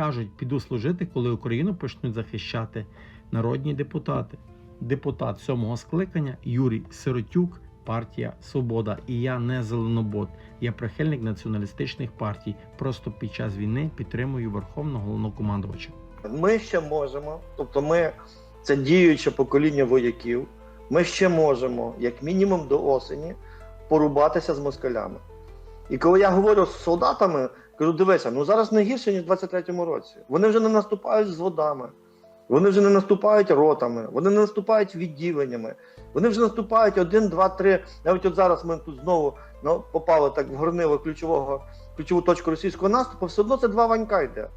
кажуть, піду служити, коли Україну почнуть захищати народні депутати. Депутат сьомого скликання Юрій Сиротюк, партія Свобода. І я не зеленобот, я прихильник націоналістичних партій. Просто під час війни підтримую верховного головнокомандувача. Ми ще можемо, тобто ми це діюче покоління вояків. Ми ще можемо, як мінімум до осені, порубатися з москалями. І коли я говорю з солдатами, кажу: дивися, ну зараз не гірше, ніж в 23-му році. Вони вже не наступають з водами, вони вже не наступають ротами, вони не наступають відділеннями, вони вже наступають один, два, три. Навіть от зараз ми тут знову ну, попали так в горнило ключового, ключову точку російського наступу, все одно це два ванька йде.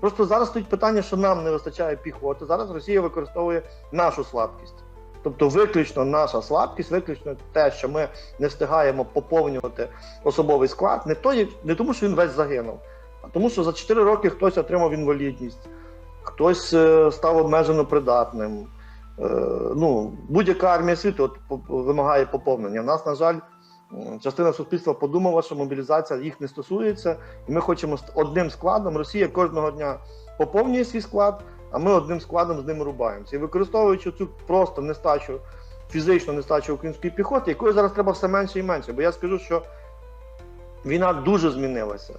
Просто зараз стоїть питання, що нам не вистачає піхоти. Зараз Росія використовує нашу слабкість. Тобто, виключно наша слабкість, виключно те, що ми не встигаємо поповнювати особовий склад, не, то, не тому, що він весь загинув, а тому, що за 4 роки хтось отримав інвалідність, хтось е, став обмежено придатним. Е, ну, будь-яка армія світу от, вимагає поповнення. У нас, на жаль, частина суспільства подумала, що мобілізація їх не стосується, і ми хочемо одним складом. Росія кожного дня поповнює свій склад, а ми одним складом з ними рубаємося. І використовуючи цю просто нестачу, фізичну нестачу української піхоти, якої зараз треба все менше і менше. Бо я скажу, що війна дуже змінилася.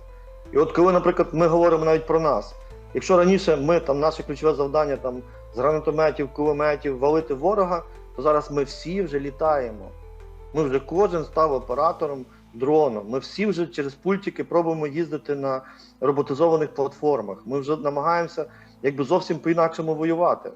І от коли, наприклад, ми говоримо навіть про нас, якщо раніше ми там наше ключове завдання там з гранатометів, кулеметів валити ворога, то зараз ми всі вже літаємо. Ми вже кожен став оператором дроном. Ми всі вже через пультики пробуємо їздити на роботизованих платформах. Ми вже намагаємося якби зовсім по-інакшому воювати.